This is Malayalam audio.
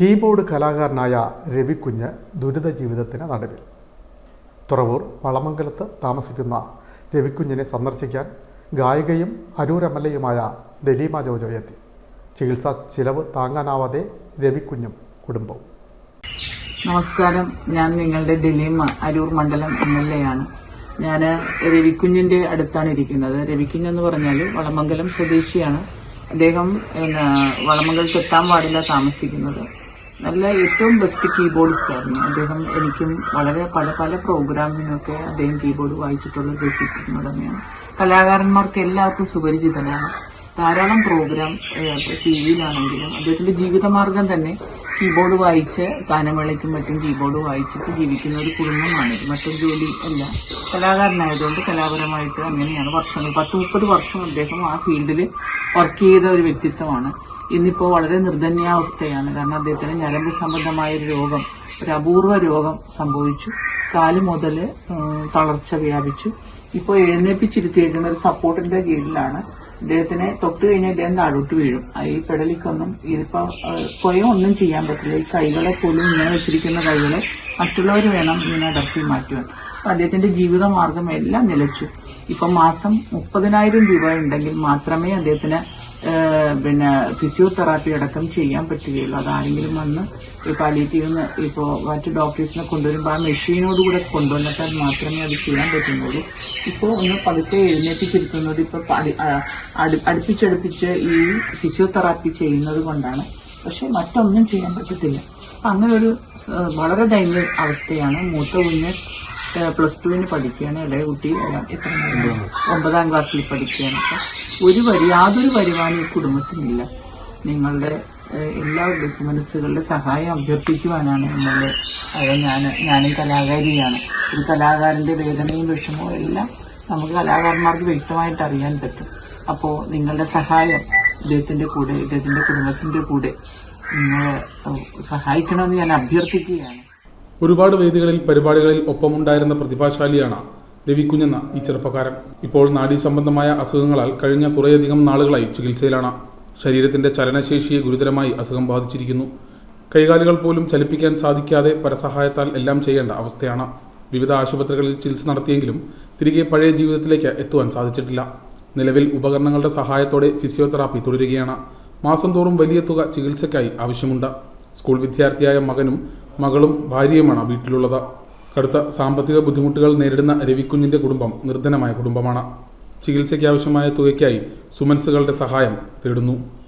കീബോർഡ് കലാകാരനായ രവിക്കുഞ്ഞ് ദുരിത ജീവിതത്തിന് നടുവിൽ. തുറവൂർ വളമംഗലത്ത് താമസിക്കുന്ന രവിക്കുഞ്ഞിനെ സന്ദർശിക്കാൻ ഗായികയും അരൂർ എം എൽ എയുമായ ദലീമ ജോജോ എത്തി. ചികിത്സാ ചിലവ് താങ്ങാനാവാതെ രവിക്കുഞ്ഞും കുടുംബവും. നമസ്കാരം. ഞാൻ നിങ്ങളുടെ ദലീമ അരൂർ മണ്ഡലം എം എൽ എ ആണ്. ഞാൻ രവിക്കുഞ്ഞിന്റെ അടുത്താണ് ഇരിക്കുന്നത്. രവിക്കുഞ്ഞ് എന്ന് പറഞ്ഞാൽ വളമംഗലം സ്വദേശിയാണ്. അദ്ദേഹം വളമംഗലത്ത് എത്താൻ പാടില്ല താമസിക്കുന്നത്. നല്ല ഏറ്റവും ബെസ്റ്റ് കീബോർഡിസ്റ്റ് ആയിരുന്നു. അദ്ദേഹം എനിക്കും വളരെ പല പല പ്രോഗ്രാമിനൊക്കെ അദ്ദേഹം കീബോർഡ് വായിച്ചിട്ടുള്ള വ്യക്തിത്വം തന്നെയാണ് കലാകാരന്മാർക്ക് എല്ലാവർക്കും സുപരിചിതനാണ്. ധാരാളം പ്രോഗ്രാം ടി വിയിലാണെങ്കിലും അദ്ദേഹത്തിന്റെ ജീവിതമാർഗം തന്നെ കീബോർഡ് വായിച്ച് ഗാനമേളയ്ക്കും മറ്റും കീബോർഡ് വായിച്ചിട്ട് ജീവിക്കുന്ന ഒരു കുടുംബമാണ്. മറ്റൊരു ജോലി അല്ല. കലാകാരനായതുകൊണ്ട് കലാപരമായിട്ട് അങ്ങനെയാണ് വർഷങ്ങൾ പത്ത് മുപ്പത് വർഷം അദ്ദേഹം ആ ഫീൽഡിൽ വർക്ക് ചെയ്ത ഒരു വ്യക്തിത്വമാണ്. ഇന്നിപ്പോൾ വളരെ നിർധന്യാവസ്ഥയാണ് കാരണം അദ്ദേഹത്തിന് ഞരമ്പ് സംബന്ധമായ ഒരു രോഗം ഒരു അപൂർവ രോഗം സംഭവിച്ചു. കാൽ മുതൽ തളർച്ച വ്യാപിച്ചു. ഇപ്പോൾ എഴുന്നേപ്പിച്ചിരുത്തിയിരിക്കുന്ന ഒരു സപ്പോർട്ടിന്റെ കീഴിലാണ് ഇദ്ദേഹത്തിനെ തൊട്ട് കഴിഞ്ഞാൽ ഇദ്ദേഹം താഴോട്ട് വീഴും. ഈ പെടലിക്കൊന്നും ഇതിപ്പോ സ്വയം ഒന്നും ചെയ്യാൻ പറ്റില്ല. ഈ കൈകളെ പോലും ഇങ്ങനെ വെച്ചിരിക്കുന്ന കൈകളെ മറ്റുള്ളവർ വേണം ഇങ്ങനെ അടർത്തി മാറ്റുവാൻ. അപ്പൊ അദ്ദേഹത്തിന്റെ ജീവിതമാർഗം എല്ലാം നിലച്ചു. ഇപ്പൊ മാസം മുപ്പതിനായിരം രൂപ ഉണ്ടെങ്കിൽ മാത്രമേ അദ്ദേഹത്തിന് പിന്നെ ഫിസിയോതെറാപ്പി അടക്കം ചെയ്യാൻ പറ്റുകയുള്ളൂ. അതാരെങ്കിലും വന്ന് ഈ പാലിയേറ്റീവ് ഇപ്പോൾ മറ്റു ഡോക്ടേഴ്സിനെ കൊണ്ടുവരുമ്പോൾ ആ മെഷീനോട് കൂടെ കൊണ്ടുവന്നിട്ടാൽ മാത്രമേ അത് ചെയ്യാൻ പറ്റുന്നുള്ളൂ. ഇപ്പോൾ ഒന്ന് പതുക്കെ എഴുന്നേറ്റിച്ചിരിക്കുന്നത് ഇപ്പോൾ അടുപ്പിച്ചടുപ്പിച്ച് ഈ ഫിസിയോതെറാപ്പി ചെയ്യുന്നത് കൊണ്ടാണ്. പക്ഷെ മറ്റൊന്നും ചെയ്യാൻ പറ്റത്തില്ല. അപ്പം അങ്ങനെ ഒരു വളരെ ദയനീയ അവസ്ഥയാണ് മൂത്ത കുഞ്ഞ് പ്ലസ് ടുവിന് പഠിക്കുകയാണ്. ഇളയ കുട്ടി എത്ര ഒമ്പതാം ക്ലാസ്സിൽ പഠിക്കുകയാണ്. ഒരു വരി യാതൊരു വരുമാനം ഈ കുടുംബത്തിനില്ല. നിങ്ങളുടെ എല്ലാ മനസ്സുകളുടെ സഹായം അഭ്യർത്ഥിക്കുവാനാണ് എന്നുള്ളത് അത് ഞാൻ ഞാനും കലാകാരിയാണ്. ഒരു കലാകാരന്റെ വേദനയും വിഷമവും എല്ലാം നമുക്ക് കലാകാരന്മാർക്ക് വ്യക്തമായിട്ട് അറിയാൻ പറ്റും. അപ്പോൾ നിങ്ങളുടെ സഹായം ഇദ്ദേഹത്തിന്റെ കൂടെ ഇദ്ദേഹത്തിന്റെ കുടുംബത്തിന്റെ കൂടെ നിങ്ങളെ സഹായിക്കണമെന്ന് ഞാൻ അഭ്യർത്ഥിക്കുകയാണ്. ഒരുപാട് വേദികളിൽ പരിപാടികളിൽ ഒപ്പമുണ്ടായിരുന്ന പ്രതിഭാശാലിയാണ് രവിക്കുഞ്ഞെന്ന ഈ ചെറുപ്പക്കാരൻ. ഇപ്പോൾ നാഡീ സംബന്ധമായ അസുഖങ്ങളാൽ കഴിഞ്ഞ കുറേയധികം നാളുകളായി ചികിത്സയിലാണ്. ശരീരത്തിന്റെ ചലനശേഷിയെ ഗുരുതരമായി അസുഖം ബാധിച്ചിരിക്കുന്നു. കൈകാലുകൾ പോലും ചലിപ്പിക്കാൻ സാധിക്കാതെ പരസഹായത്താൽ എല്ലാം ചെയ്യേണ്ട അവസ്ഥയാണ്. വിവിധ ആശുപത്രികളിൽ ചികിത്സ നടത്തിയെങ്കിലും തിരികെ പഴയ ജീവിതത്തിലേക്ക് എത്തുവാൻ സാധിച്ചിട്ടില്ല. നിലവിൽ ഉപകരണങ്ങളുടെ സഹായത്തോടെ ഫിസിയോതെറാപ്പി തുടരുകയാണ്. മാസം തോറും വലിയ തുക ചികിത്സയ്ക്കായി ആവശ്യമുണ്ട്. സ്കൂൾ വിദ്യാർത്ഥിയായ മകനും മകളും ഭാര്യയുമാണ് വീട്ടിലുള്ളത്. കടുത്ത സാമ്പത്തിക ബുദ്ധിമുട്ടുകൾ നേരിടുന്ന രവിക്കുഞ്ഞിന്റെ കുടുംബം നിർധനമായ കുടുംബമാണ്. ചികിത്സയ്ക്കാവശ്യമായ തുകയ്ക്കായി സുമൻസുകളുടെ സഹായം തേടുന്നു.